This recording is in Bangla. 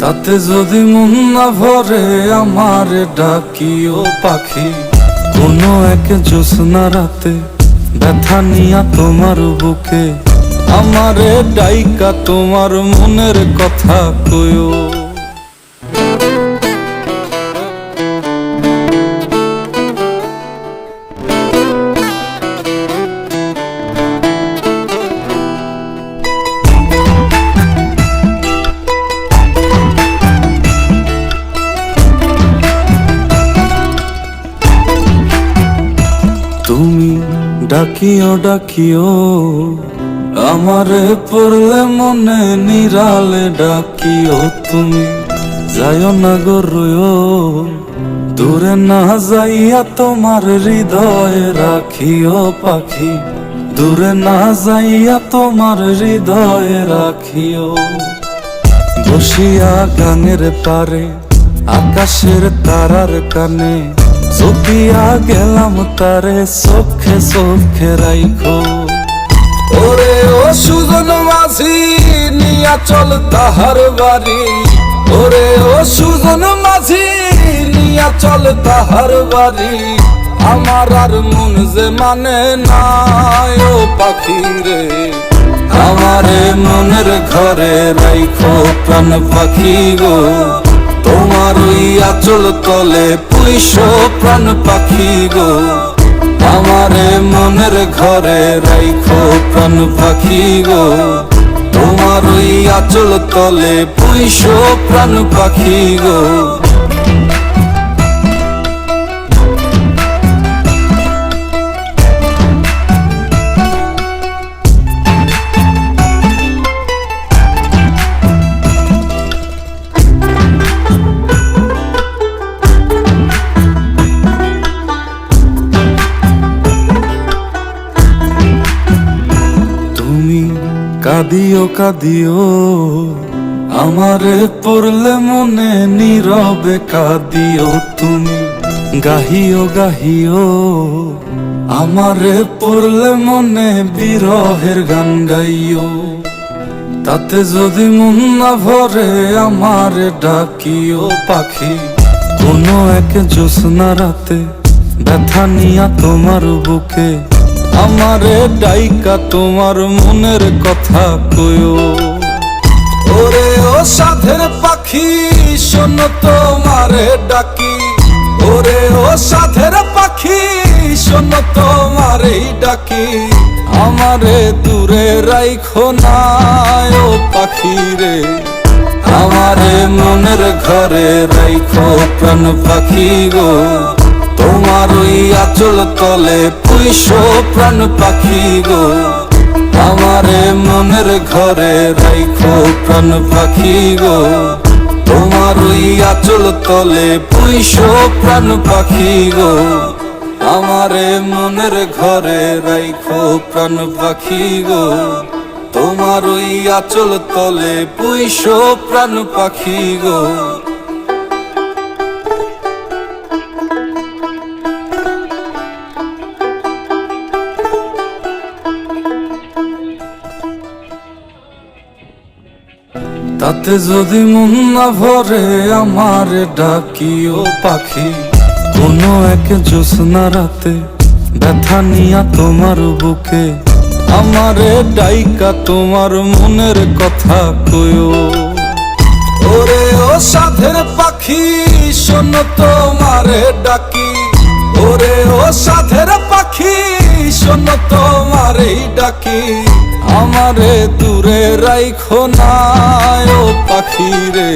তাতে যদি মন না ভরে, আমার ডাকিও পাখি। কোনো এক জোসনা রাতে ব্যথা নিয়া তোমার বুকে। আমারে ডাইকা তোমার মনের কথা কয়ো ডাকিও ডাকিও। আমারে পড়লে মনে নিরালে ডাকিও তুমি। যাইও না গো রুয়ো, দূরে না যাইয়া তোমার হৃদয়ে রাখিও পাখি। দূরে না যাইয়া তোমার হৃদয়ে রাখিও। বসিয়া গানের পারে আকাশের তারার কানে চপিয়া গেলাম তারে চোখে চোখে রাইখো। ওরে ও সুজন মাঝি নিয়া চল তাহার বাড়ি। ওরে ও সুজন মাঝি নিয়া চল তাহার বাড়ি। আমার আর মন যে মানে না ও পাখি রে। আমারে মনের ঘরে রাইখো প্রাণ পাখি গো। তোমার ওই আচল তলে পুলিশ প্রাণ পাখি গো। আমারে মনের ঘরে রাইখো প্রাণ পাখি গো। তোমার ওই আচল তলে পুলিশ প্রাণ পাখি গো। কাঁদিও কাঁদিও, আমারে পড়লে মনে নীরবে কাঁদিও তুমি। গাহিও গাহিও, আমারে পড়লে মনে বিরহের গান গাইও। তাতে যদি মন না ভরে, আমারে ডাকিও পাখি। কোনো এক জ্যোৎস্না রাতে ব্যথা নিয়া তোমার বুকে আমারে ডাইকা তোমার মনের কথা কয়ো ওরে ও সাধের পাখি, শোন তোমারে ডাকি। ওরে ও সাধের পাখি, শোন তোমারে ডাকি। আমারে দূরে রাইখো না ও পাখি রে। আমারে মনের ঘরে রাইখো প্রাণ পাখি গো। আচল তলে পুইশো প্রাণ পাখি গো। আমারে মনের ঘরে রাইখো প্রাণ পাখি গো। তোমার ওই আচল তলে পুইশো প্রাণ পাখি গো। আমারে মনের ঘরে রাইখো প্রাণ পাখি গো। তোমার ওই আচল তলে পুইশো প্রাণ পাখি গো। তাতে যদি মন না ভরে, আমার ডাকিও পাখি। কোনো এক জ্যোৎস্না রাতে ব্যথা নিয়া তোমার বুকে। আমারে ডাইকা তোমার মনের কথা কয়ো ওরে ও সাধের পাখি, শোন তোমারে ডাকি। ওরে ও সাধের পাখি, শোন তোমারে ডাকি। আমারে রাইখো না ও পাখি রে